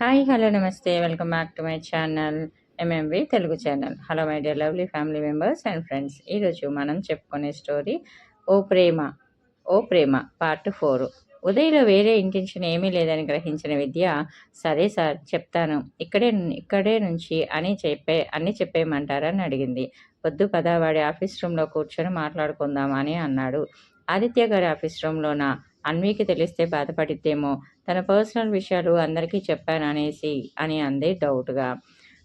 Hi hello నమస్తే. Welcome back to my channel MMV Telugu channel. Hello my dear lovely family members and friends. ఈరోజు మనం చెప్పుకునే story ఓ ప్రేమ ఓ ప్రేమ part four. ఉదయలో వేరే intention ఏమీ లేదని గ్రహించిన విద్య సరే సార్ చెప్తాను. ఇక్కడే ఇక్కడే నుంచి అని చెప్పే అని చెప్పేయమంటారని అడిగింది. వద్దు పదా వాడి ఆఫీస్ రూమ్లో కూర్చొని మాట్లాడుకుందామని అన్నాడు. ఆదిత్య గారి ఆఫీస్ రూమ్లోనా? అన్వికి తెలిస్తే బాధపడిద్దేమో. తన పర్సనల్ విషయాలు అందరికీ చెప్పాను అనేసి అని అంది డౌట్గా.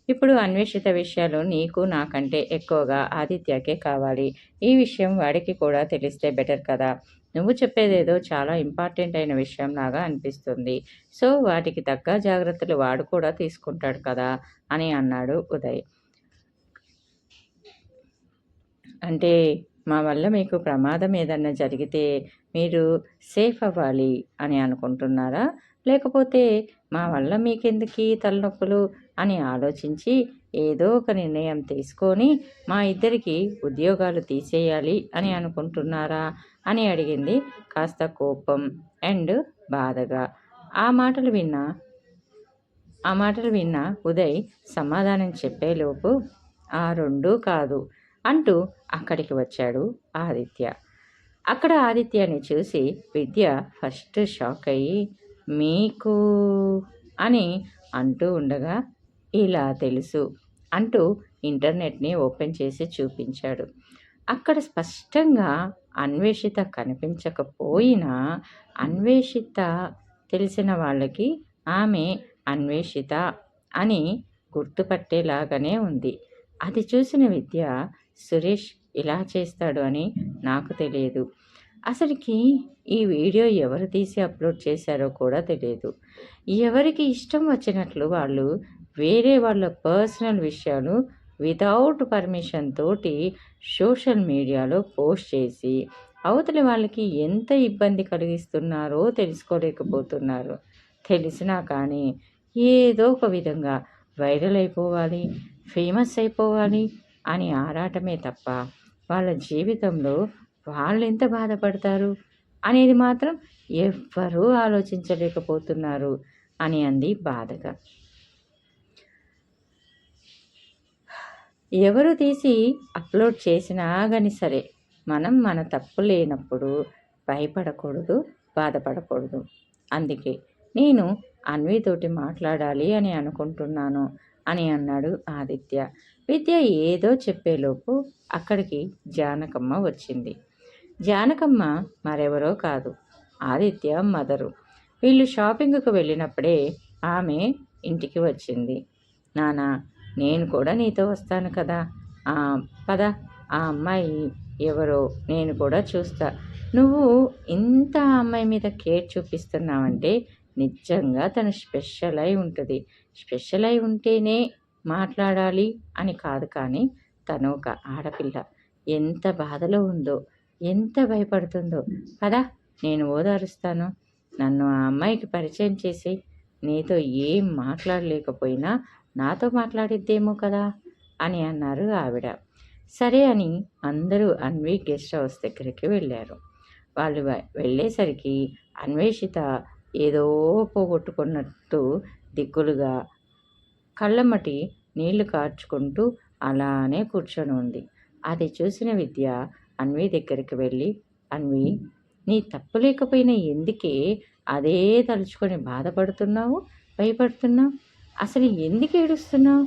ఇప్పుడు అన్వేషిత విషయాలు నీకు నాకంటే ఎక్కువగా ఆదిత్యకే కావాలి. ఈ విషయం వాడికి కూడా తెలిస్తే బెటర్ కదా. నువ్వు చెప్పేదేదో చాలా ఇంపార్టెంట్ అయిన విషయం లాగా అనిపిస్తుంది. సో వాటికి తగ్గ జాగ్రత్తలు వాడు కూడా తీసుకుంటాడు కదా అని అన్నాడు ఉదయ్. అంటే మా వల్ల మీకు ప్రమాదం ఏదన్నా జరిగితే మీరు సేఫ్ అవ్వాలి అని అనుకుంటున్నారా? లేకపోతే మా వల్ల మీకెందుకు తలనొప్పులు? అని ఆలోచించి ఏదో ఒక నిర్ణయం తీసుకొని మా ఇద్దరికి ఉద్యోగాలు తీసేయాలి అని అనుకుంటున్నారా? అని అడిగింది కాస్త కోపం అండ్ బాధగా. ఆ మాటలు విన్న ఆ మాటలు విన్న ఉదయ్ సమాధానం చెప్పేలోపు ఆ రెండూ కాదు అంటూ అక్కడికి వచ్చాడు ఆదిత్య. అక్కడ ఆదిత్యని చూసి విద్య ఫస్ట్ షాక్ అయ్యి మీకు అని అంటూ ఉండగా ఇలా తెలుసు అంటూ ఇంటర్నెట్ని ఓపెన్ చేసి చూపించాడు. అక్కడ స్పష్టంగా అన్వేషిత కనిపించకపోయినా అన్వేషిత తెలిసిన వాళ్ళకి ఆమె అన్వేషిత అని గుర్తుపట్టేలాగానే ఉంది. అది చూసిన విద్య సురేష్ ఇలా చేస్తాడు అని నాకు తెలియదు. అసలుకి ఈ వీడియో ఎవరు తీసి అప్లోడ్ చేశారో కూడా తెలియదు. ఎవరికి ఇష్టం వచ్చినట్లు వాళ్ళు వేరే వాళ్ళ పర్సనల్ విషయాలు వితౌట్ పర్మిషన్ తోటి సోషల్ మీడియాలో పోస్ట్ చేసి అవతలి వాళ్ళకి ఎంత ఇబ్బంది కలిగిస్తున్నారో తెలుసుకోలేకపోతున్నారు. తెలిసినా కానీ ఏదో ఒక విధంగా వైరల్ అయిపోవాలి ఫేమస్ అయిపోవాలి అని ఆరాటమే తప్ప వాళ్ళ జీవితంలో వాళ్ళు ఎంత బాధపడతారు అనేది మాత్రం ఎవ్వరూ ఆలోచించలేకపోతున్నారు అని అంది బాధగా ఎవరు తీసి అప్లోడ్ చేసినా కానీ సరే మనం మన తప్పు లేనప్పుడు భయపడకూడదు బాధపడకూడదు. అందుకే నేను అన్వితోటి మాట్లాడాలి అని అనుకుంటున్నాను. అని అన్నాడు ఆదిత్య. విద్య ఏదో చెప్పేలోపు అక్కడికి జానకమ్మ వచ్చింది. జానకమ్మ మరెవరో కాదు ఆదిత్య మదరు. వీళ్ళు షాపింగ్కు వెళ్ళినప్పుడే ఆమె ఇంటికి వచ్చింది. నానా నేను కూడా నీతో వస్తాను కదా. పద. ఆ అమ్మాయి ఎవరో నేను కూడా చూస్తా. నువ్వు ఇంత అమ్మాయి మీద కేర్ చూపిస్తున్నావంటే నిజంగా తను స్పెషల్ అయి ఉంటుంది. స్పెషల్ అయి ఉంటేనే మాట్లాడాలి అని కాదు కానీ తను ఒక ఆడపిల్ల. ఎంత బాధలో ఉందో ఎంత భయపడుతుందో. కదా నేను ఓదారుస్తాను. నన్ను ఆ అమ్మాయికి పరిచయం చేసి నీతో ఏం మాట్లాడలేకపోయినా నాతో మాట్లాడిద్దేమో కదా అని అన్నారు ఆవిడ. సరే అని అందరూ అన్వీ గెస్ట్ హౌస్ దగ్గరికి వెళ్ళారు. వాళ్ళు వెళ్ళేసరికి అన్వేషిత ఏదో పోగొట్టుకున్నట్టు దిక్కులుగా కళ్ళమ్మటి నీళ్ళు కార్చుకుంటూ అలానే కూర్చొని ఉంది అది చూసిన విద్య అన్వి దగ్గరికి వెళ్ళి అన్వి నీ తప్పు లేకపోయినా ఎందుకే అదే తలుచుకొని బాధపడుతున్నావు? భయపడుతున్నావు? అసలు ఎందుకు ఏడుస్తున్నావు?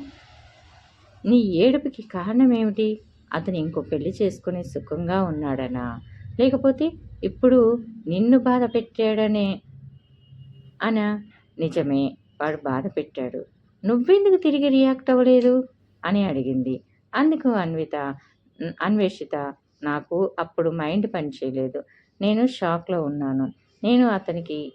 నీ ఏడుపుకి కారణం ఏమిటి అతను ఇంకో పెళ్ళి చేసుకుని సుఖంగా ఉన్నాడనా? లేకపోతే ఇప్పుడు నిన్ను బాధ పెట్టాడనే అనా. నిజమే. వాడు బాధ పెట్టాడు. నువ్వెందుకు తిరిగి రియాక్ట్ అవ్వలేదు? అని అడిగింది. అందుకు అన్విత అన్వేషిత నాకు అప్పుడు మైండ్ పని చేయలేదు. నేను షాక్లో ఉన్నాను. నేను అతనికి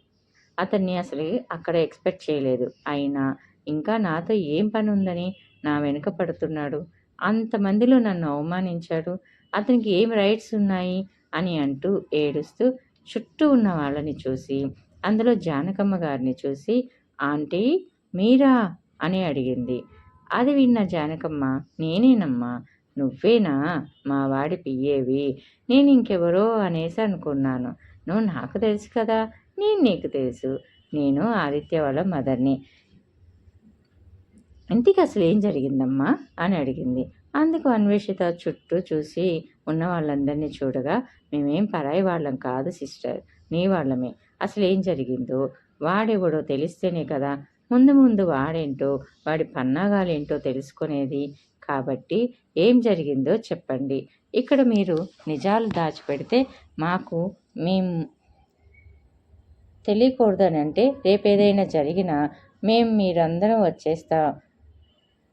అతన్ని అసలు అక్కడ ఎక్స్పెక్ట్ చేయలేదు. అయినా ఇంకా నాతో ఏం పని ఉందని నా వెనుక పడుతున్నాడు. అంతమందిలో నన్ను అవమానించాడు. అతనికి ఏం రైట్స్ ఉన్నాయి? అని అంటూ ఏడుస్తూ చుట్టూ ఉన్న వాళ్ళని చూసి అందులో జానకమ్మ గారిని చూసి ఆంటీ మీరా? అని అడిగింది. అది విన్న జానకమ్మ నేనేనమ్మా నువ్వేనా? మా వాడి పియ్యేవి నేను ఇంకెవరో అనేసి అనుకున్నాను. నువ్వు నాకు తెలుసు కదా నేను నీకు తెలుసు. నేను ఆదిత్య వాళ్ళ మదర్ని. ఇంటికి అసలు ఏం జరిగిందమ్మా? అని అడిగింది. అందుకు అన్వేషిత చుట్టూ చూసి ఉన్న వాళ్ళందరినీ చూడగా మేమేం పరాయి వాళ్ళం కాదు సిస్టర్ నీ వాళ్ళమే. అసలు ఏం జరిగిందో? వాడెవడో తెలిస్తేనే కదా. ముందు ముందు వాడేంటో వాడి పన్నాగాలేంటో తెలుసుకునేది. కాబట్టి ఏం జరిగిందో చెప్పండి. ఇక్కడ మీరు నిజాలు దాచిపెడితే మాకు మేము తెలియకూడదనంటే రేపేదైనా జరిగినా మేము మీరందరం వచ్చేస్తా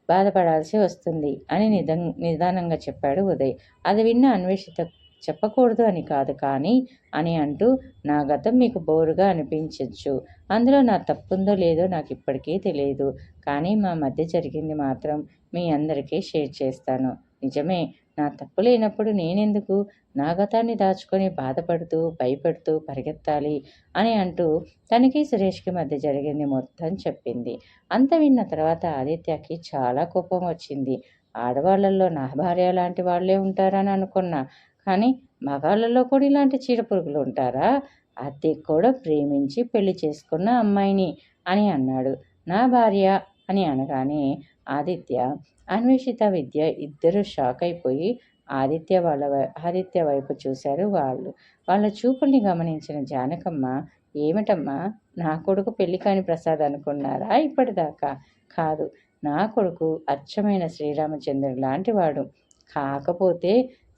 బాధపడాల్సి వస్తుంది అని నిదం నిదానంగా చెప్పాడు ఉదయ్. అది విన్న అన్వేషిత చెప్పకూడదు అని కాదు కానీ అని అంటూ నా గతం మీకు బోరుగా అనిపించవచ్చు అందులో నా తప్పుందో లేదో నాకు ఇప్పటికీ తెలియదు కానీ మా మధ్య జరిగింది మాత్రం మీ అందరికీ షేర్ చేస్తాను. నిజమే నా తప్పు లేనప్పుడు నేనెందుకు? నా గతాన్ని దాచుకొని బాధపడుతూ భయపడుతూ పరిగెత్తాలి అని అంటూ తనకి సురేష్కి మధ్య జరిగింది మొత్తం చెప్పింది. అంత విన్న తర్వాత ఆదిత్యకి చాలా కోపం వచ్చింది. ఆడవాళ్ళల్లో నా భార్య లాంటి వాళ్ళే ఉంటారని అనుకున్నా. కానీ మగాళ్ళలో కూడా ఇలాంటి చీడపురుగులు ఉంటారా? అద్దె కూడా ప్రేమించి పెళ్ళి చేసుకున్న అమ్మాయిని అని అన్నాడు. నా భార్య అని అనగానే ఆదిత్య అన్వేషిత విద్య ఇద్దరు షాక్ అయిపోయి ఆదిత్య వాళ్ళ ఆదిత్య వైపు చూశారు వాళ్ళు. వాళ్ళ చూపుల్ని గమనించిన జానకమ్మ ఏమిటమ్మా నా కొడుకు పెళ్ళి కాని ప్రసాద్ అనుకున్నారా ఇప్పటిదాకా? కాదు నా కొడుకు అచ్చమైన శ్రీరామచంద్రుడు లాంటివాడు కాకపోతే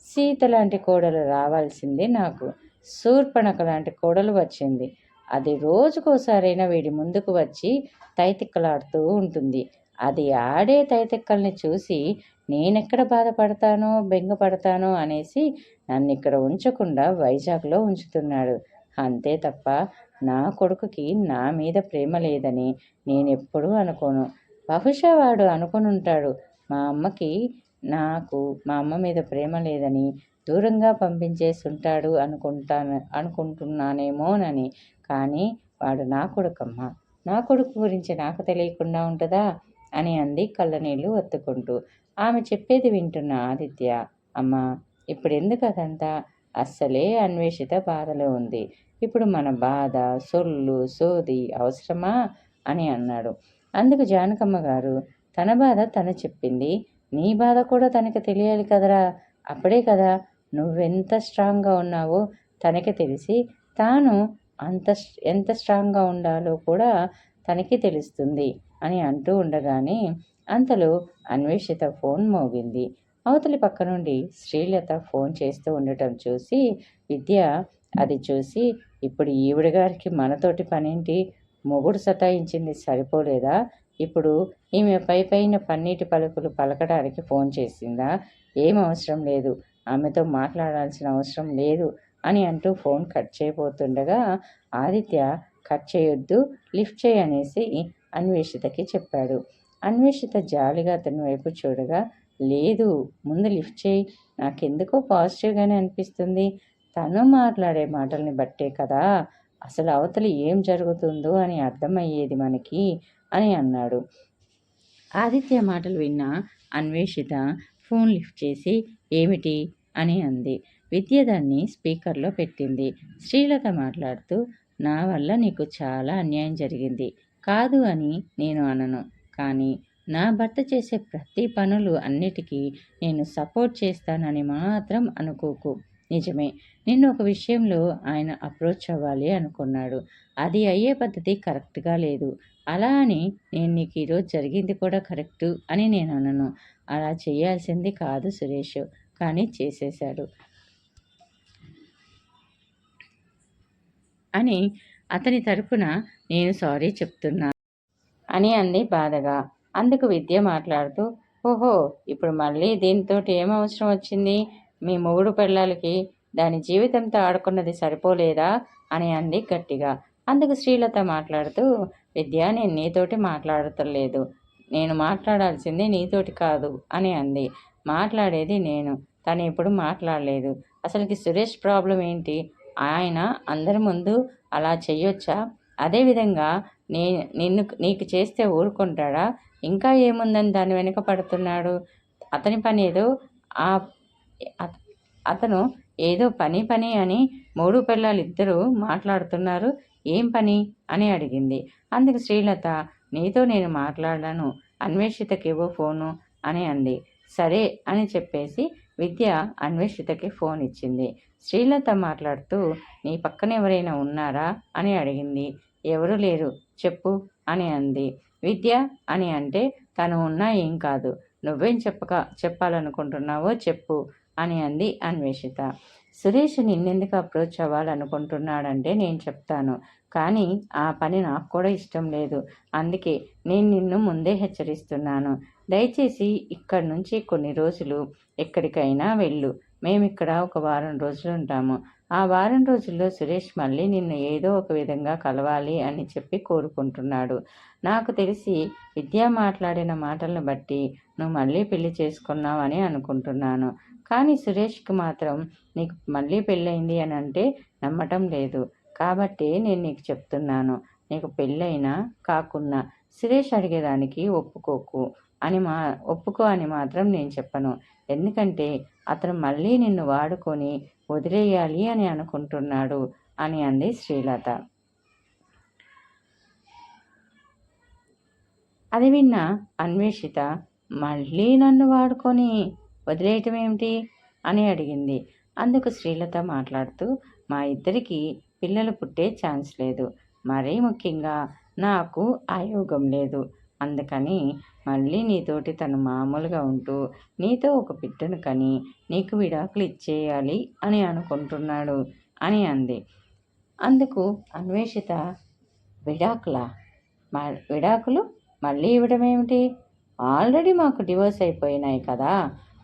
సీత లాంటి కోడలు రావాల్సింది నాకు. శూర్పణక లాంటి కోడలు వచ్చింది. అది రోజుకోసారైనా వీడి ముందుకు వచ్చి తైతిక్కలాడుతూ ఉంటుంది. అది ఆడే తైతిక్కల్ని చూసి నేనెక్కడ బాధపడతానో బెంగపడతానో అనేసి నన్ను ఇక్కడ ఉంచకుండా వైజాగ్లో ఉంచుతున్నాడు. అంతే తప్ప నా కొడుకుకి నా మీద ప్రేమ లేదని నేనెప్పుడూ అనుకోను. బహుశా వాడు అనుకుని ఉంటాడు మా అమ్మకి నాకు మా అమ్మ మీద ప్రేమ లేదని దూరంగా పంపించేసి ఉంటాడు అనుకుంటాను అనుకుంటున్నానేమోనని. కానీ వాడు నా కొడుకమ్మ. నా కొడుకు గురించి నాకు తెలియకుండా ఉంటుందా? అని అంది కళ్ళనీళ్ళు ఒత్తుకుంటూ. ఆమె చెప్పేది వింటున్న ఆదిత్య అమ్మ ఇప్పుడు ఎందుకు అదంతా? అస్సలే అన్వేషిత బాధలో ఉంది. ఇప్పుడు మన బాధ సొల్లు సోది అవసరమా? అని అన్నాడు. అందుకు జానకమ్మ గారు తన బాధ తను చెప్పింది నీ బాధ కూడా తనకి తెలియాలి కదరా. అప్పుడే కదా నువ్వెంత స్ట్రాంగ్గా ఉన్నావో తనకి తెలిసి తాను అంత ఎంత స్ట్రాంగ్గా ఉండాలో కూడా తనకి తెలుస్తుంది అని అంటూ ఉండగానే అంతలో అన్వేషిత ఫోన్ మోగింది. అవతలి పక్క నుండి శ్రీలత ఫోన్ చేస్తూ ఉండటం చూసి విద్య అది చూసి ఇప్పుడు ఈవిడ గారికి మనతోటి పనేంటి? మొగుడు సతాయించింది సరిపోలేదా? ఇప్పుడు ఈమె పై పైన పన్నీటి పలుకులు పలకడానికి ఫోన్ చేసిందా? ఏం అవసరం లేదు. ఆమెతో మాట్లాడాల్సిన అవసరం లేదు అని అంటూ ఫోన్ కట్ చేయబోతుండగా ఆదిత్య కట్ చేయొద్దు లిఫ్ట్ చేయనేసి అన్వేషితకి చెప్పాడు. అన్వేషిత జాలిగా అతని వైపు చూడగా లేదు ముందు లిఫ్ట్ చేయి. నాకెందుకో పాజిటివ్గానే అనిపిస్తుంది. తను మాట్లాడే మాటల్ని బట్టే కదా అసలు అవతలి ఏం జరుగుతుందో అని అర్థమయ్యేది మనకి. అని అన్నాడు. ఆదిత్య మాటలు విన్న అన్వేషిత ఫోన్ లిఫ్ట్ చేసి ఏమిటి? అని అంది. విద్య దాన్ని స్పీకర్లో పెట్టింది. శ్రీలత మాట్లాడుతూ నా వల్ల నీకు చాలా అన్యాయం జరిగింది. కాదు అని నేను అనను. కానీ నా భర్త చేసే ప్రతి పనులు అన్నిటికీ నేను సపోర్ట్ చేస్తానని మాత్రం అనుకోకు. నిజమే. నిన్ను ఒక విషయంలో ఆయన అప్రోచ్ అవ్వాలి అనుకున్నాడు. అది అయ్యే పద్ధతి కరెక్ట్గా లేదు. అలా అని నేను నీకు ఈరోజు జరిగింది కూడా కరెక్టు అని నేను అనను. అలా చేయాల్సింది కాదు సురేష్. కానీ చేసేశాడు. అని అతని తరపున నేను సారీ చెప్తున్నా అని అంది బాధగా. అందుకు విద్య మాట్లాడుతూ ఓహో ఇప్పుడు మళ్ళీ దీంతో ఏం అవసరం వచ్చింది? మీ మొగుడు పెళ్ళాలకి దాని జీవితంతో ఆడుకున్నది సరిపోలేదా? అని అంది గట్టిగా. అందుకు శ్రీలత మాట్లాడుతూ విద్య నేను నీతోటి మాట్లాడతలేదు. నేను మాట్లాడాల్సింది నీతోటి కాదు అని అంది. మాట్లాడేది నేను. తను ఇప్పుడు మాట్లాడలేదు. అసలుకి సురేష్ ప్రాబ్లం ఏంటి? ఆయన అందరి ముందు అలా చెయ్యొచ్చా? అదేవిధంగా నే నిన్ను నీకు చేస్తే ఊరుకుంటాడా? ఇంకా ఏముందని దాని వెనుక పడుతున్నాడు? అతని పని ఏదో ఆ అతను ఏదో పని పని అని మూడు పిల్లలు ఇద్దరూ మాట్లాడుతున్నారు. ఏం పని? అని అడిగింది. అందుకు శ్రీలత నీతో నేను మాట్లాడాను. అన్వేషితకి ఇవ్వు ఫోను అని అంది. సరే అని చెప్పేసి విద్య అన్వేషితకి ఫోన్ ఇచ్చింది. శ్రీలత మాట్లాడుతూ నీ పక్కన ఎవరైనా ఉన్నారా? అని అడిగింది. ఎవరు లేరు. చెప్పు అని అంది. విద్య అని అంటే తను ఉన్నా ఏం కాదు. నువ్వేం చెప్పక చెప్పాలనుకుంటున్నావో చెప్పు. అని అంది అన్వేషిత. సురేష్ నిన్నెందుకు అప్రోచ్ అవ్వాలనుకుంటున్నాడంటే నేను చెప్తాను. కానీ ఆ పని నాకు కూడా ఇష్టం లేదు. అందుకే నేను నిన్ను ముందే హెచ్చరిస్తున్నాను. దయచేసి ఇక్కడి నుంచి కొన్ని రోజులు ఎక్కడికైనా వెళ్ళు. మేమిక్కడ ఒక వారం రోజులు ఉంటాము. ఆ వారం రోజుల్లో సురేష్ మళ్ళీ నిన్ను ఏదో ఒక విధంగా కలవాలి అని చెప్పి కోరుకుంటున్నాడు. నాకు తెలిసి విద్య మాట్లాడిన మాటలను బట్టి నువ్వు మళ్ళీ పెళ్ళి చేసుకున్నావని అనుకుంటున్నాను. కానీ సురేష్కి మాత్రం నీకు మళ్ళీ పెళ్ళయింది అని అంటే నమ్మటం లేదు. కాబట్టి నేను నీకు చెప్తున్నాను. నీకు పెళ్ళైనా కాకున్నా సురేష్ అడిగేదానికి ఒప్పుకోకు అని మా ఒప్పుకో అని మాత్రం నేను చెప్పను. ఎందుకంటే అతను మళ్ళీ నిన్ను వాడుకొని వదిలేయాలి అని అనుకుంటున్నాడు అని అంది శ్రీలత. అది విన్న అన్వేషిత మళ్ళీ నన్ను వాడుకొని వదిలేయటం ఏమిటి? అని అడిగింది. అందుకు శ్రీలత మాట్లాడుతూ మా ఇద్దరికి పిల్లలు పుట్టే ఛాన్స్ లేదు. మరీ ముఖ్యంగా నాకు ఆయోగం లేదు. అందుకని మళ్ళీ నీతోటి తను మామూలుగా ఉంటూ నీతో ఒక బిడ్డను కని నీకు విడాకులు ఇచ్చేయాలి అని అనుకుంటున్నాడు అని అంది. అందుకు అన్వేషిత విడాకుల? విడాకులు మళ్ళీ ఇవ్వడం ఏమిటి? ఆల్రెడీ మాకు డివోర్స్ అయిపోయినాయి కదా.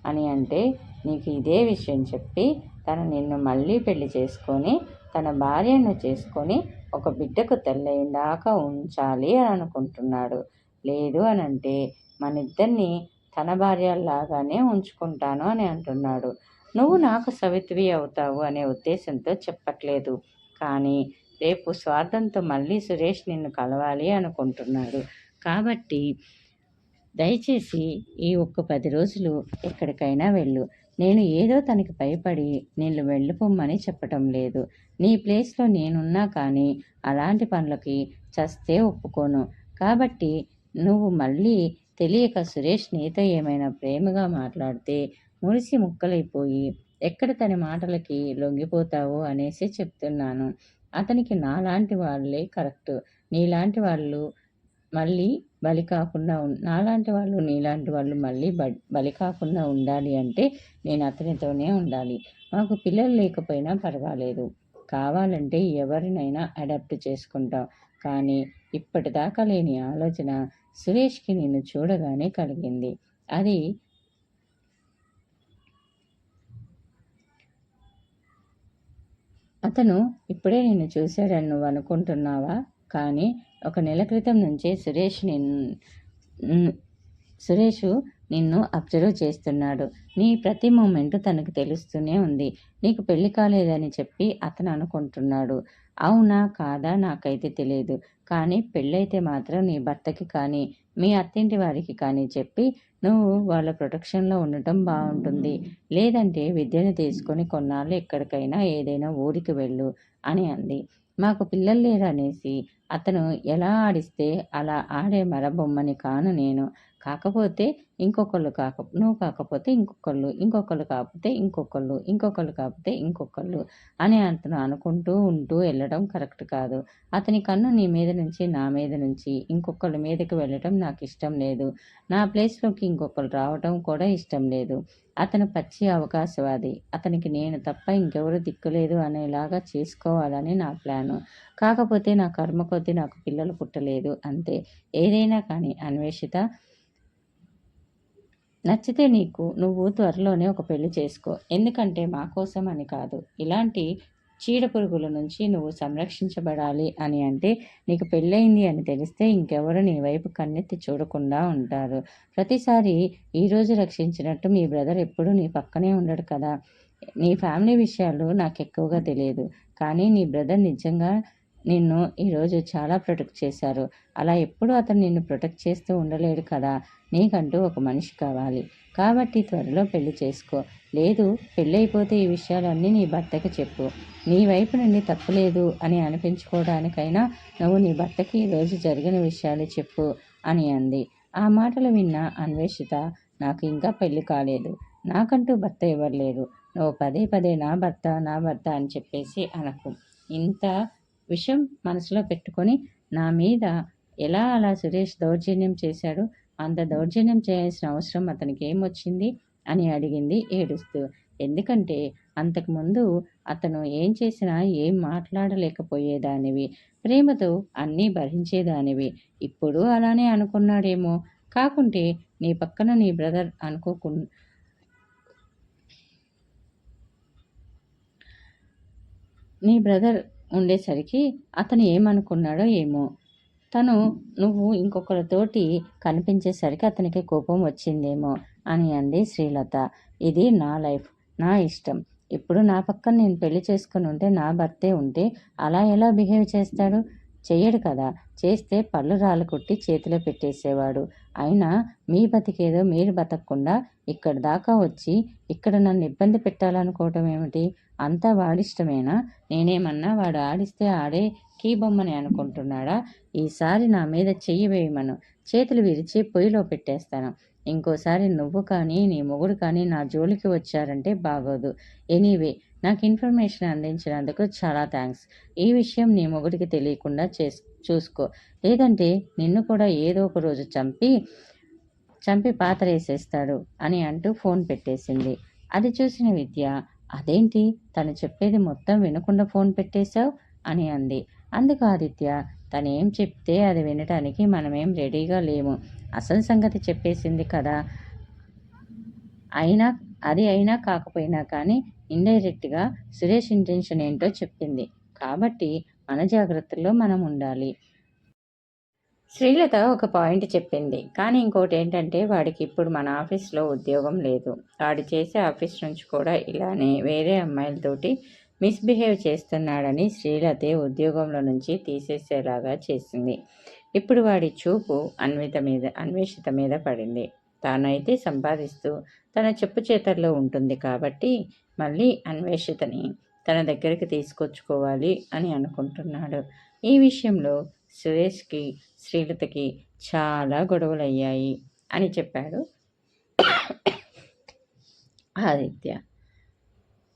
అని అంటే నీకు ఇదే విషయం చెప్పి తను నిన్ను మళ్ళీ పెళ్ళి చేసుకొని తన భార్యను చేసుకొని ఒక బిడ్డకు తెల్లయిందాకా ఉంచాలి అని అనుకుంటున్నాడు. లేదు అని అంటే మన ఇద్దరిని తన భార్యలాగానే ఉంచుకుంటాను అని అంటున్నాడు. నువ్వు నాకు సవిత్వి అవుతావు అనే ఉద్దేశంతో చెప్పట్లేదు. కానీ రేపు స్వార్థంతో మళ్ళీ సురేష్ నిన్ను కలవాలి అనుకుంటున్నాడు. కాబట్టి దయచేసి ఈ ఒక్క పది రోజులు ఎక్కడికైనా వెళ్ళు. నేను ఏదో తనకి భయపడి నేను వెళ్ళిపోమ్మని చెప్పటం లేదు. నీ ప్లేస్లో నేనున్నా కానీ అలాంటి పనులకి చస్తే ఒప్పుకోను. కాబట్టి నువ్వు మళ్ళీ తెలియక సురేష్ నీతో ఏమైనా ప్రేమగా మాట్లాడితే మురిసి ముక్కలైపోయి ఎక్కడ తన మాటలకి లొంగిపోతావో అనేసి చెప్తున్నాను. అతనికి నాలాంటి వాళ్ళే కరెక్ట్. నీలాంటి వాళ్ళు మళ్ళీ బలి కాకుండా నాలాంటి వాళ్ళు నీలాంటి వాళ్ళు మళ్ళీ బలి కాకుండా ఉండాలి అంటే నేను అతనితోనే ఉండాలి. మాకు పిల్లలు లేకపోయినా పర్వాలేదు. కావాలంటే ఎవరినైనా అడాప్ట్ చేసుకుంటాం. కానీ ఇప్పటిదాకా లేని ఆలోచన సురేష్కి నేను చూడగానే కలిగింది. అది అతను ఇప్పుడే నేను చూశాడని నువ్వు అనుకుంటున్నావా? కానీ ఒక నెల క్రితం నుంచే సురేష్ నిన్ను సురేష్ నిన్ను అబ్జర్వ్ చేస్తున్నాడు. నీ ప్రతి మూమెంట్ తనకు తెలుస్తూనే ఉంది. నీకు పెళ్ళి కాలేదని చెప్పి అతను అనుకుంటున్నాడు. అవునా కాదా నాకైతే తెలియదు కానీ పెళ్ళైతే మాత్రం నీ భర్తకి కానీ మీ అత్తింటి వారికి కానీ చెప్పి నువ్వు వాళ్ళ ప్రొటెక్షన్లో ఉండటం బాగుంటుంది లేదంటే విద్యను తీసుకొని కొన్నాళ్ళు ఎక్కడికైనా ఏదైనా ఊరికి వెళ్ళు అని అంది. మాకు పిల్లలు లేరు అనేసి అతను ఎలా ఆడిస్తే అలా ఆడే మరబొమ్మని కాను నేను. కాకపోతే ఇంకొకళ్ళు కాక నువ్వు కాకపోతే ఇంకొకళ్ళు ఇంకొకళ్ళు కాకపోతే ఇంకొకళ్ళు ఇంకొకళ్ళు కాకపోతే ఇంకొకళ్ళు అని అతను అనుకుంటూ ఉంటూ వెళ్ళడం కరెక్ట్ కాదు. అతని కన్ను నీ మీద నుంచి నా మీద నుంచి ఇంకొకళ్ళ మీదకి వెళ్ళడం నాకు ఇష్టం లేదు. నా ప్లేస్లోకి ఇంకొకళ్ళు రావటం కూడా ఇష్టం లేదు. అతను పచ్చి అవకాశవాది. అతనికి నేను తప్ప ఇంకెవరు దిక్కులేదు అనేలాగా చేసుకోవాలని నా ప్లాను. కాకపోతే నా కర్మ కొద్దీ నాకు పిల్లలు పుట్టలేదు. అంతే. ఏదైనా కానీ అన్వేషిత నచ్చితే నీకు నువ్వు త్వరలోనే ఒక పెళ్ళి చేసుకో. ఎందుకంటే మా కోసం అని కాదు. ఇలాంటి చీడపురుగుల నుంచి నువ్వు సంరక్షించబడాలి అని అంటే నీకు పెళ్ళయింది అని తెలిస్తే ఇంకెవరు నీ వైపు కన్నెత్తి చూడకుండా ఉంటారు. ప్రతిసారి ఈరోజు రక్షించినట్టు మీ బ్రదర్ ఎప్పుడూ నీ పక్కనే ఉండడు కదా. నీ ఫ్యామిలీ విషయాలు నాకు ఎక్కువగా తెలియదు. కానీ నీ బ్రదర్ నిజంగా నిన్ను ఈరోజు చాలా ప్రొటెక్ట్ చేశారు. అలా ఎప్పుడు అతను నిన్ను ప్రొటెక్ట్ చేస్తూ ఉండలేడు కదా. నీకంటూ ఒక మనిషి కావాలి. కాబట్టి త్వరలో పెళ్ళి చేసుకో. లేదు పెళ్ళైపోతే ఈ విషయాలన్నీ నీ భర్తకి చెప్పు. నీ వైపు నుండి తప్పులేదు అని అనిపించుకోవడానికైనా నువ్వు నీ భర్తకి ఈరోజు జరిగిన విషయాలు చెప్పు అని అంది. ఆ మాటలు విన్న అన్వేషిత నాకు ఇంకా పెళ్ళి కాలేదు. నాకంటూ భర్త ఇవ్వలేదు నువ్వు పదే పదే నా భర్త నా భర్త అని చెప్పేసి అనకు. ఇంత విషయం మనసులో పెట్టుకొని నా మీద ఎలా అలా సురేష్ దౌర్జన్యం చేశాడు? అంత దౌర్జన్యం చేయాల్సిన అవసరం అతనికి ఏమొచ్చింది? అని అడిగింది ఏడుస్తూ. ఎందుకంటే అంతకుముందు అతను ఏం చేసినా ఏం మాట్లాడలేకపోయేదానివి. ప్రేమతో అన్నీ భరించేదానివి ఇప్పుడు అలానే అనుకున్నాడేమో. కాకుంటే నీ పక్కన నీ బ్రదర్ అనుకోకు నీ బ్రదర్ ఉండేసరికి అతను ఏమనుకున్నాడో ఏమో. తను నువ్వు ఇంకొకరితోటి కనిపించేసరికి అతనికి కోపం వచ్చిందేమో. అని అంది శ్రీలత. ఇది నా లైఫ్ నా ఇష్టం. ఇప్పుడు నా పక్కన నేను పెళ్ళి చేసుకుని ఉంటే నా భర్తే ఉంటే అలా ఎలా బిహేవ్ చేస్తాడు? చెయ్యడు కదా. చేస్తే పళ్ళు రాళ్ళు కొట్టి చేతిలో పెట్టేసేవాడు. అయినా మీ బతికేదో మీరు బతకకుండా ఇక్కడ దాకా వచ్చి ఇక్కడ నన్ను ఇబ్బంది పెట్టాలనుకోవటం ఏమిటి? అంతా వాడిష్టమేనా? నేనేమన్నా వాడు ఆడిస్తే ఆడే కీ బొమ్మని అనుకుంటున్నాడా? ఈసారి నా మీద చెయ్యి వేయమను. చేతులు విరిచి పొయ్యిలో పెట్టేస్తాను. ఇంకోసారి నువ్వు కానీ నీ మొగుడు కానీ నా జోలికి వచ్చారంటే బాగోదు. ఎనీవే నాకు ఇన్ఫర్మేషన్ అందించినందుకు చాలా థ్యాంక్స్. ఈ విషయం నీ మొగుడికి తెలియకుండా చేస్ చూసుకో. లేదంటే నిన్ను కూడా ఏదో ఒక రోజు చంపి చంపి పాతరేసేస్తాడు అని అంటూ ఫోన్ పెట్టేసింది. అది చూసిన విద్య అదేంటి? తను చెప్పేది మొత్తం వినకుండా ఫోన్ పెట్టేశావు? అని అంది. అందుకు ఆదిత్య తను ఏం చెప్తే అది వినటానికి మనమేం రెడీగా లేము. అసలు సంగతి చెప్పేసింది కదా. అయినా అది అయినా కాకపోయినా కానీ ఇండైరెక్ట్గా సురేష్ ఇంటెన్షన్ ఏంటో చెప్పింది. కాబట్టి మన జాగ్రత్తల్లో మనం ఉండాలి. శ్రీలత ఒక పాయింట్ చెప్పింది. కానీ ఇంకోటి ఏంటంటే వాడికి ఇప్పుడు మన ఆఫీస్లో ఉద్యోగం లేదు. వాడు చేసే ఆఫీస్ నుంచి కూడా ఇలానే వేరే అమ్మాయిలతోటి మిస్బిహేవ్ చేస్తున్నాడని శ్రీలతే ఉద్యోగంలో నుంచి తీసేసేలాగా చేసింది. ఇప్పుడు వాడి చూపు అన్విత మీద అన్వేషిత మీద పడింది. తానైతే సంపాదిస్తూ తన చెప్పు చేతల్లో ఉంటుంది కాబట్టి మళ్ళీ అన్వేషితని తన దగ్గరికి తీసుకొచ్చుకోవాలి అని అనుకుంటున్నాడు. ఈ విషయంలో సురేష్కి శ్రీలతకి చాలా గొడవలయ్యాయి అని చెప్పాడు ఆదిత్య.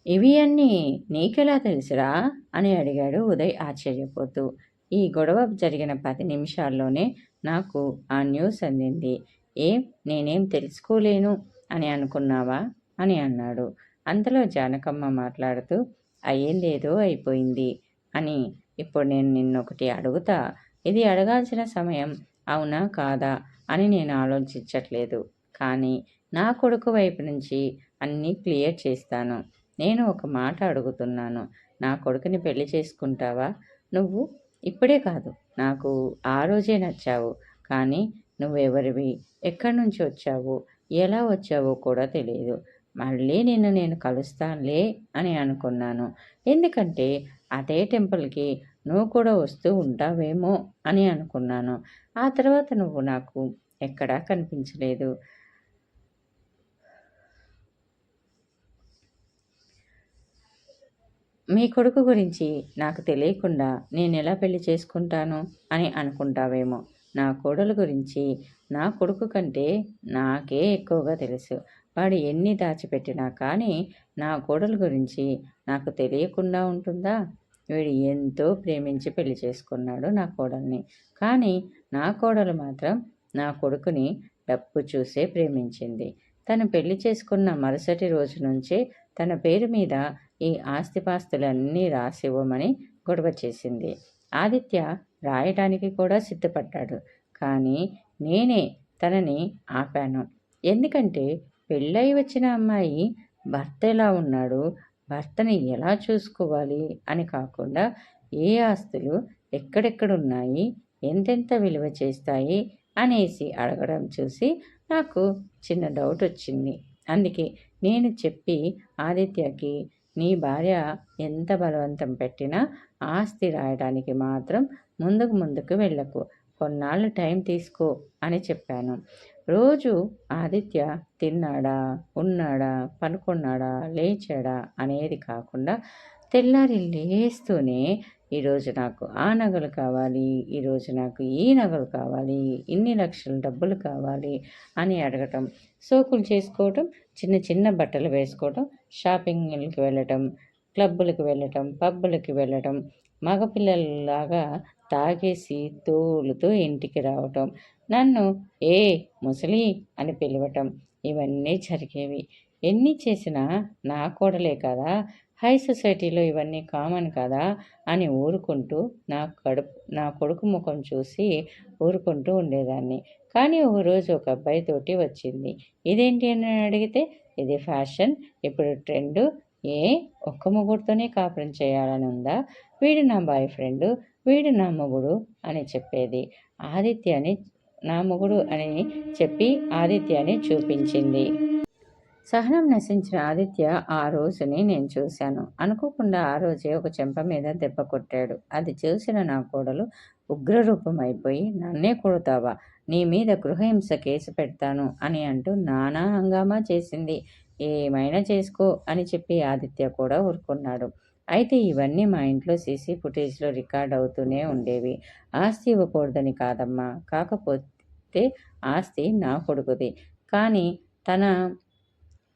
ఇవి అన్నీ నీకెలా తెలుసురా? అని అడిగాడు ఉదయ్ ఆశ్చర్యపోతూ. ఈ గొడవ జరిగిన పది నిమిషాల్లోనే నాకు ఆ న్యూస్ అందింది. ఏం నేనేం తెలుసుకోలేను అని అనుకున్నావా అని అన్నాడు. అంతలో జానకమ్మ మాట్లాడుతూ అయ్యిందేదో అయిపోయింది అని. ఇప్పుడు నేను నిన్నొకటి అడుగుతా. ఇది అడగాల్సిన సమయం అవునా కాదా అని నేను ఆలోచించట్లేదు. కానీ నా కొడుకు వైపు నుంచి అన్నీ క్లియర్ చేస్తాను. నేను ఒక మాట అడుగుతున్నాను. నా కొడుకుని పెళ్ళి చేసుకుంటావా? నువ్వు ఇప్పుడే కాదు. నాకు ఆ రోజే నచ్చావు. కానీ నువ్వెవరివి? ఎక్కడి నుంచి వచ్చావు? ఎలా వచ్చావో కూడా తెలియదు మళ్ళీ నిన్ను నేను కలుస్తానులే అని అనుకున్నాను. ఎందుకంటే అదే టెంపుల్కి నువ్వు కూడా వస్తూ ఉంటావేమో అని అనుకున్నాను. ఆ తర్వాత నువ్వు నాకు ఎక్కడా కనిపించలేదు. మీ కొడుకు గురించి నాకు తెలియకుండా నేను ఎలా పెళ్ళి చేసుకుంటాను అని అనుకుంటావేమో. నా కోడలు గురించి నా కొడుకు కంటే నాకే ఎక్కువగా తెలుసు. వాడు ఎన్ని దాచిపెట్టినా కానీ నా కోడలు గురించి నాకు తెలియకుండా ఉంటుందా? వీడు ఎంతో ప్రేమించి పెళ్ళి చేసుకున్నాడు నా కోడల్ని. కానీ నా కోడలు మాత్రం నా కొడుకుని డబ్బు చూసే ప్రేమించింది. తను పెళ్ళి చేసుకున్న మరుసటి రోజు నుంచే తన పేరు మీద ఈ ఆస్తిపాస్తులన్నీ రాసివ్వమని గొడవ చేసింది. ఆదిత్య రాయటానికి కూడా సిద్ధపడ్డాడు. కానీ నేనే తనని ఆపాను. ఎందుకంటే పెళ్ళై వచ్చిన అమ్మాయి భర్త ఎలా ఉన్నాడు. భర్తని ఎలా చూసుకోవాలి అని కాకుండా ఏ ఆస్తులు ఎక్కడెక్కడున్నాయి ఎంతెంత విలువ చేస్తాయి అనేసి అడగడం చూసి నాకు చిన్న డౌట్ వచ్చింది అందుకే నేను చెప్పి ఆదిత్యకి నీ భార్య ఎంత బలవంతం పెట్టినా ఆస్తి రాయడానికి మాత్రం ముందుకు ముందుకు వెళ్ళకు. కొన్నాళ్ళు టైం తీసుకో అని చెప్పాను. రోజు ఆదిత్య తిన్నాడా ఉన్నాడా పనుకున్నాడా లేచాడా అనేది కాకుండా తెల్లారి లేస్తూనే ఈరోజు నాకు ఆ నగలు కావాలి ఈరోజు నాకు ఈ నగలు కావాలి ఇన్ని లక్షల డబ్బులు కావాలి అని అడగటం సోకులు చేసుకోవటం చిన్న చిన్న బట్టలు వేసుకోవటం షాపింగ్లకి వెళ్ళటం క్లబ్బులకు వెళ్ళటం పబ్బులకి వెళ్ళటం మగపిల్లలాగా తాగేసి తోలుతూ ఇంటికి రావటం నన్ను ఏ ముసలి అని పిలవటం ఇవన్నీ జరిగేవి. ఎన్ని చేసినా నా కోడలే కదా? హై సొసైటీలో ఇవన్నీ కామన్ కదా అని ఊరుకుంటూ నా కడుపు నా కొడుకు ముఖం చూసి ఊరుకుంటూ ఉండేదాన్ని. కానీ ఒకరోజు ఒక అబ్బాయితోటి వచ్చింది. ఇదేంటి? అని అడిగితే ఇది ఫ్యాషన్. ఇప్పుడు ట్రెండు. ఏ ఒక్క మొగుడుతోనే కాపురం చేయాలని ఉందా? వీడు నా బాయ్ ఫ్రెండ్. వీడు నా మొగుడు అని చెప్పేది. ఆదిత్యని నా మొగుడు అని చెప్పి ఆదిత్యని చూపించింది. సహనం నశించిన ఆదిత్య ఆ రోజుని నేను చూశాను. అనుకోకుండా ఆ రోజే ఒక చెంప మీద దెబ్బ కొట్టాడు. అది చూసిన నా కోడలు ఉగ్రరూపం అయిపోయి నన్నే కొడతావా? నీ మీద గృహహింస కేసు పెడతాను అని అంటూ నానా హంగామా చేసింది. ఏమైనా చేసుకో అని చెప్పి ఆదిత్య కూడా ఊరుకున్నాడు. అయితే ఇవన్నీ మా ఇంట్లో సీసీ ఫుటేజ్లో రికార్డ్ అవుతూనే ఉండేవి. ఆస్తి ఇవ్వకూడదని కాదమ్మా. కాకపోతే ఆస్తి నా కొడుకుది. కానీ తన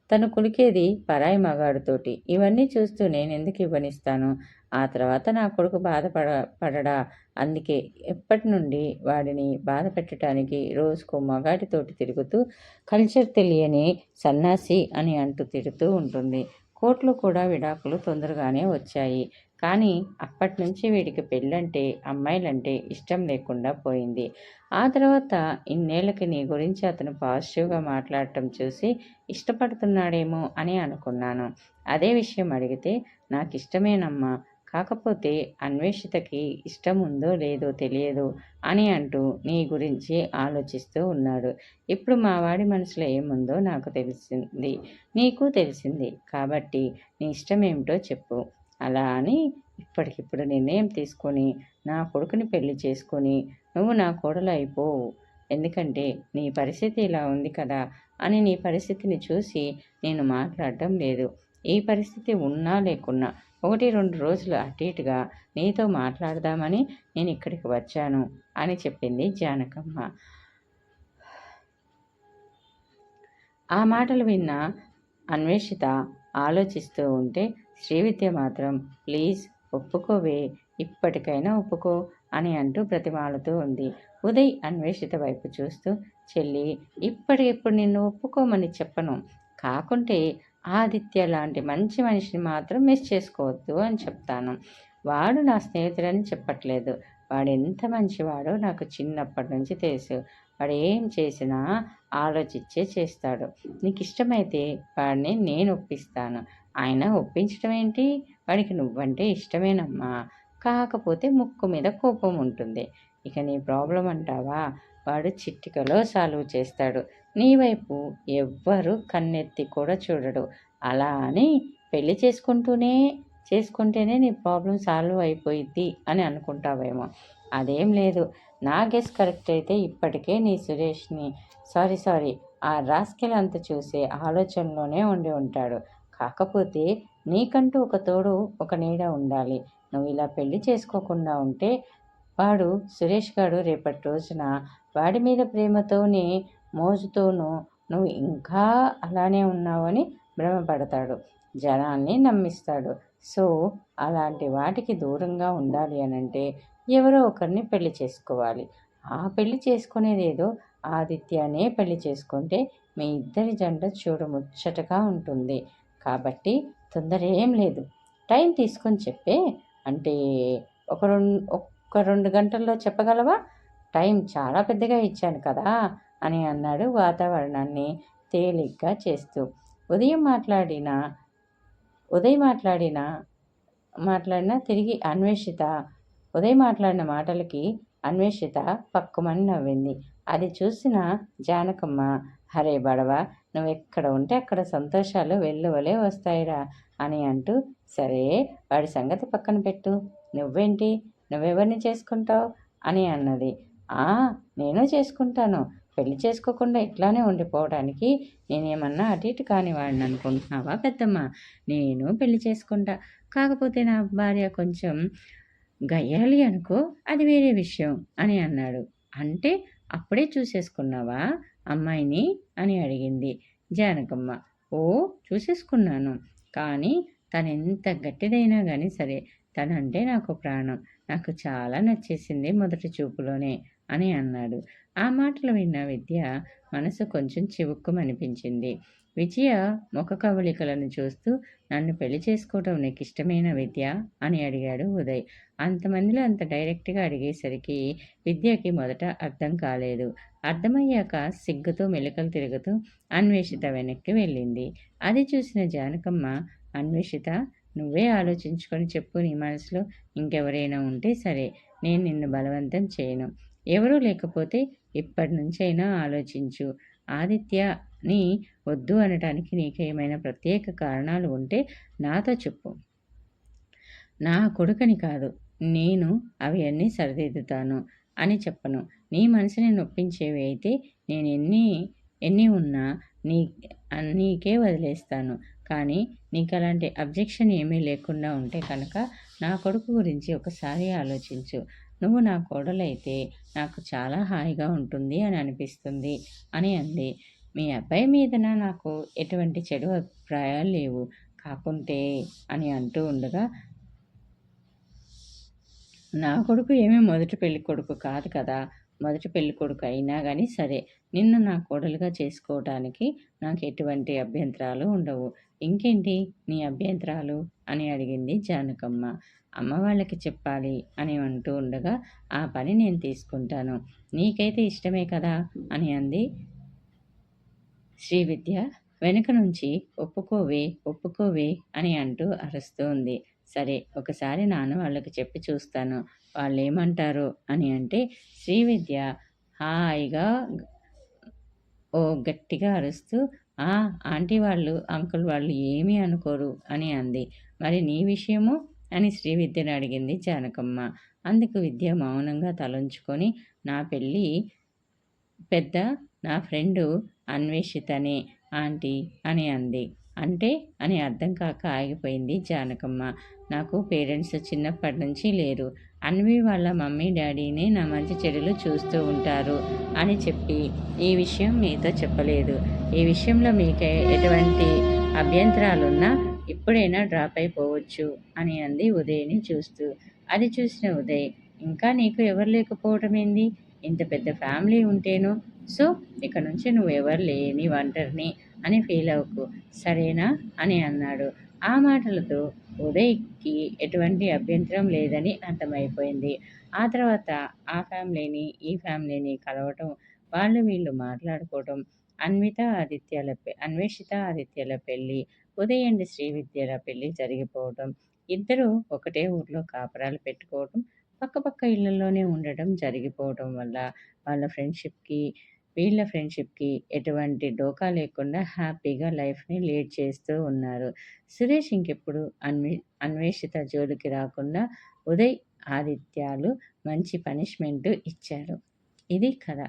తను కులికేది పరాయి మగాడుతోటి. ఇవన్నీ చూస్తూ నేను ఎందుకు ఇవ్వనిస్తాను? ఆ తర్వాత నా కొడుకు బాధపడ పడడా? అందుకే ఎప్పటి నుండి వాడిని బాధ పెట్టడానికి రోజుకు మగాడితోటి తిరుగుతూ కల్చర్ తెలియని సన్నాసి అని అంటూ తిడుతూ ఉంటుంది. కోర్టులో కూడా విడాకులు తొందరగానే వచ్చాయి. కానీ అప్పటి నుంచి వీడికి పెళ్ళంటే అమ్మాయిలంటే ఇష్టం లేకుండా పోయింది. ఆ తర్వాత ఇన్నేళ్ళకి నీ గురించి అతను పాజిటివ్గా మాట్లాడటం చూసి ఇష్టపడుతున్నాడేమో అని అనుకున్నాను. అదే విషయం అడిగితే నాకు ఇష్టమేనమ్మా కాకపోతే అన్వేషితకి ఇష్టం ఉందో లేదో తెలియదు అని అంటూ నీ గురించి ఆలోచిస్తూ ఉన్నాడు. ఇప్పుడు మా వాడి మనసులో ఏముందో నాకు తెలిసింది. నీకు తెలిసింది. కాబట్టి నీ ఇష్టం ఏమిటో చెప్పు. అలా అని ఇప్పటికిప్పుడు నిర్ణయం తీసుకొని నా కొడుకుని పెళ్ళి చేసుకొని నువ్వు నా కోడలు అయిపోవు. ఎందుకంటే నీ పరిస్థితి ఇలా ఉంది కదా అని నీ పరిస్థితిని చూసి నేను మాట్లాడటం లేదు. ఈ పరిస్థితి ఉన్నా లేకున్నా ఒకటి రెండు రోజులు అటు ఇటుగా నీతో మాట్లాడదామని నేను ఇక్కడికి వచ్చాను అని చెప్పింది జానకమ్మ. ఆ మాటలు విన్న అన్వేషిత ఆలోచిస్తూ ఉంటే శ్రీవిద్య మాత్రం ప్లీజ్ ఒప్పుకోవే ఇప్పటికైనా ఒప్పుకో అని అంటూ ప్రతిమాలుతూ ఉంది. ఉదయ్ అన్వేషిత వైపు చూస్తూ చెల్లి ఇప్పటికిప్పుడు నిన్ను ఒప్పుకోమని చెప్పను. కాకుంటే ఆదిత్య లాంటి మంచి మనిషిని మాత్రం మిస్ చేసుకోవద్దు అని చెప్తాను. వాడు నా స్నేహితుడని చెప్పట్లేదు. వాడు ఎంత మంచివాడో నాకు చిన్నప్పటి నుంచి తెలుసు. వాడు ఏం చేసినా ఆలోచించే చేస్తాడు. నీకు ఇష్టమైతే వాడిని నేను ఒప్పిస్తాను. ఆయన ఒప్పించడం ఏంటి వాడికి నువ్వంటే ఇష్టమేనమ్మా. కాకపోతే ముక్కు మీద కోపం ఉంటుంది. ఇక నీ ప్రాబ్లం అంటావా? వాడు చిట్టికలో సాల్వ్ చేస్తాడు. నీ వైపు ఎవ్వరు కన్నెత్తి కూడా చూడడు. అలా అని పెళ్ళి చేసుకుంటూనే చేసుకుంటేనే నీ ప్రాబ్లం సాల్వ్ అయిపోయిద్ది అని అనుకుంటావేమో. అదేం లేదు. నా గెస్ కరెక్ట్ అయితే ఇప్పటికే నీ సురేష్ని సారీ సారీ ఆ రాస్కెల్ అంత చూసే ఆలోచనలోనే ఉండి ఉంటాడు. కాకపోతే నీకంటూ ఒక తోడు ఒక నీడ ఉండాలి. నువ్వు ఇలా పెళ్ళి చేసుకోకుండా ఉంటే వాడు సురేష్ గారు రేపటి రోజున వాడి మీద ప్రేమతోనే మోజుతోనూ నువ్వు ఇంకా అలానే ఉన్నావని భ్రమపడతాడు. జనాల్ని నమ్మిస్తాడు. సో అలాంటి వాటికి దూరంగా ఉండాలి అని అంటే ఎవరో ఒకరిని పెళ్ళి చేసుకోవాలి. ఆ పెళ్ళి చేసుకునేదేదో ఆదిత్యనే పెళ్ళి చేసుకుంటే మీ ఇద్దరి జంట చూడముచ్చటగా ఉంటుంది. కాబట్టి తొందర ఏం లేదు. టైం తీసుకొని చెప్పే అంటే ఒక రెండు ఒక్క రెండు గంటల్లో చెప్పగలవా? టైం చాలా పెద్దగా ఇచ్చాను కదా అని అన్నాడు వాతావరణాన్ని తేలిగ్గా చేస్తూ. ఉదయం మాట్లాడిన ఉదయం మాట్లాడిన మాట్లాడిన తిరిగి అన్వేషిత ఉదయం మాట్లాడిన మాటలకి అన్వేషిత పక్కుమని నవ్వింది. అది చూసిన జానకమ్మ హరే బడవ నువ్వు ఎక్కడ ఉంటే అక్కడ సంతోషాలు వెల్లువలే వస్తాయిరా అని అంటూ సరే వాడి సంగతి పక్కన పెట్టు. నువ్వేంటి? నువ్వెవరిని చేసుకుంటావు? అని అన్నది. ఆ నేను చేసుకుంటాను. పెళ్ళి చేసుకోకుండా ఇట్లానే ఉండిపోవడానికి నేనేమన్నా అటు ఇటు కాని వాడిని అనుకుంటున్నావా పెద్దమ్మ? నేను పెళ్ళి చేసుకుంటా. కాకపోతే నా భార్య కొంచెం గయ్యాలి అనుకో అది వేరే విషయం అని అన్నాడు. అంటే అప్పుడే చూసేసుకున్నావా? అమ్మాయిని అని అడిగింది. జానకమ్మ ఓ చూసేసుకున్నాను. కానీ తను ఎంత గట్టిదైనా కానీ సరే తనంటే నాకు ప్రాణం. నాకు చాలా నచ్చేసింది మొదటి చూపులోనే అని అన్నాడు. ఆ మాటలు విన్న విద్య మనసు కొంచెం చివుక్కుమనిపించింది. విజయ ముఖ కవలికలను చూస్తూ నన్ను పెళ్ళి చేసుకోవటం నీకు ఇష్టమైన విద్య? అని అడిగాడు ఉదయ్. అంతమందిలో అంత డైరెక్ట్గా అడిగేసరికి విద్యకి మొదట అర్థం కాలేదు. అర్థమయ్యాక సిగ్గుతో మెలికలు తిరుగుతూ అన్వేషిత వెనక్కి వెళ్ళింది. అది చూసిన జానకమ్మ అన్వేషిత నువ్వే ఆలోచించుకొని చెప్పు నీ మనసులో ఇంకెవరైనా ఉంటే సరే నేను నిన్ను బలవంతం చేయను. ఎవరూ లేకపోతే ఇప్పటి నుంచైనా ఆలోచించు. ఆదిత్య అని వద్దు అనటానికి నీకేమైనా ప్రత్యేక కారణాలు ఉంటే నాతో చెప్పు. నా కొడుకని కాదు నేను అవి అన్నీ సరిదిద్దుతాను అని చెప్పను. నీ మనసుని నొప్పించేవి అయితే నేను ఎన్ని ఎన్ని ఉన్నా నీ నీకే వదిలేస్తాను. కానీ నీకు అలాంటి అబ్జెక్షన్ ఏమీ లేకుండా ఉంటే కనుక నా కొడుకు గురించి ఒకసారి ఆలోచించు. నువ్వు నా కోడలైతే నాకు చాలా హాయిగా ఉంటుంది అని అనిపిస్తుంది అని అంది. మీ అబ్బాయి మీదన నాకు ఎటువంటి చెడు అభిప్రాయాలు లేవు. కాకుంటే అని అంటూ ఉండగా నా కొడుకు ఏమీ మొదటి పెళ్ళి కొడుకు కాదు కదా. మొదటి పెళ్ళి కొడుకు అయినా కానీ సరే నిన్ను నా కోడలుగా చేసుకోవడానికి నాకు ఎటువంటి అభ్యంతరాలు ఉండవు. ఇంకేంటి నీ అభ్యంతరాలు? అని అడిగింది జానకమ్మ. అమ్మ వాళ్ళకి చెప్పాలి అని అంటూ ఉండగా ఆ పని నేను తీసుకుంటాను. నీకైతే ఇష్టమే కదా? అని అంది శ్రీ విద్య వెనుక నుంచి ఒప్పుకోవే ఒప్పుకోవే అని అంటూ అరుస్తూ ఉంది. సరే ఒకసారి నాన్న వాళ్ళకి చెప్పి చూస్తాను. వాళ్ళు ఏమంటారు అని అంటే శ్రీ విద్య హాయిగా ఓ గట్టిగా అరుస్తూ ఆ ఆంటీ వాళ్ళు అంకుల్ వాళ్ళు ఏమీ అనుకోరు అని అంది. మరి నీ విషయము? అని శ్రీ విద్యను అడిగింది జానకమ్మ. అందుకు విద్య మౌనంగా తలంచుకొని నా పెళ్ళి పెద్ద నా ఫ్రెండు అన్వేషితనే ఆంటీ అని అంది. అంటే అని అర్థం కాక ఆగిపోయింది జానకమ్మ. నాకు పేరెంట్స్ చిన్నప్పటి నుంచి లేరు. అన్వి వాళ్ళ మమ్మీ డాడీని నా మంచి చెడులు చూస్తూ ఉంటారు అని చెప్పి ఈ విషయం మీతో చెప్పలేదు. ఈ విషయంలో మీకు ఎటువంటి అభ్యంతరాలున్నా ఇప్పుడైనా డ్రాప్ అయిపోవచ్చు అని అంది ఉదయ్ని చూస్తూ. అది చూసిన ఉదయ్ ఇంకా నీకు ఎవరు లేకపోవటం ఏంది? ఇంత పెద్ద ఫ్యామిలీ ఉంటేను సో ఇక నుంచి నువ్వు ఎవరు లేని ఒంటరిని అని ఫీల్ అవ్వకు. సరేనా? అని అన్నాడు. ఆ మాటలతో ఉదయ్కి ఎటువంటి అభ్యంతరం లేదని అర్థమైపోయింది. ఆ తర్వాత ఆ ఫ్యామిలీని ఈ ఫ్యామిలీని కలవటం వాళ్ళు వీళ్ళు మాట్లాడుకోవటం అన్విత ఆదిత్యాల అన్వేషిత ఆదిత్యాల పెళ్ళి ఉదయ్ అండ్ శ్రీ విద్యల పెళ్ళి జరిగిపోవటం ఇద్దరూ ఒకటే ఊర్లో కాపురాలు పెట్టుకోవటం పక్కపక్క ఇళ్ళలోనే ఉండటం జరిగిపోవటం వల్ల వాళ్ళ ఫ్రెండ్షిప్కి వీళ్ళ ఫ్రెండ్షిప్కి ఎటువంటి డోకా లేకుండా హ్యాపీగా లైఫ్ని లీడ్ చేస్తూ ఉన్నారు. సురేష్ ఇంకెప్పుడు అన్వే అన్వేషిత జోలికి రాకుండా ఉదయ్ ఆదిత్యాలు మంచి పనిష్మెంట్ ఇచ్చారు. ఇది కథ.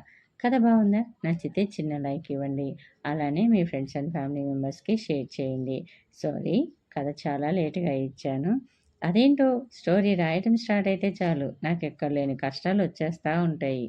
కథ బాగుందా? నచ్చితే చిన్న లైక్ ఇవ్వండి. అలానే మీ ఫ్రెండ్స్ అండ్ ఫ్యామిలీ మెంబర్స్కి షేర్ చేయండి. సారీ కథ చాలా లేటుగా ఇచ్చాను. అదేంటో స్టోరీ రాయటం స్టార్ట్ అయితే చాలు. నాకు ఎక్కడ లేని కష్టాలు వచ్చేస్తూ ఉంటాయి.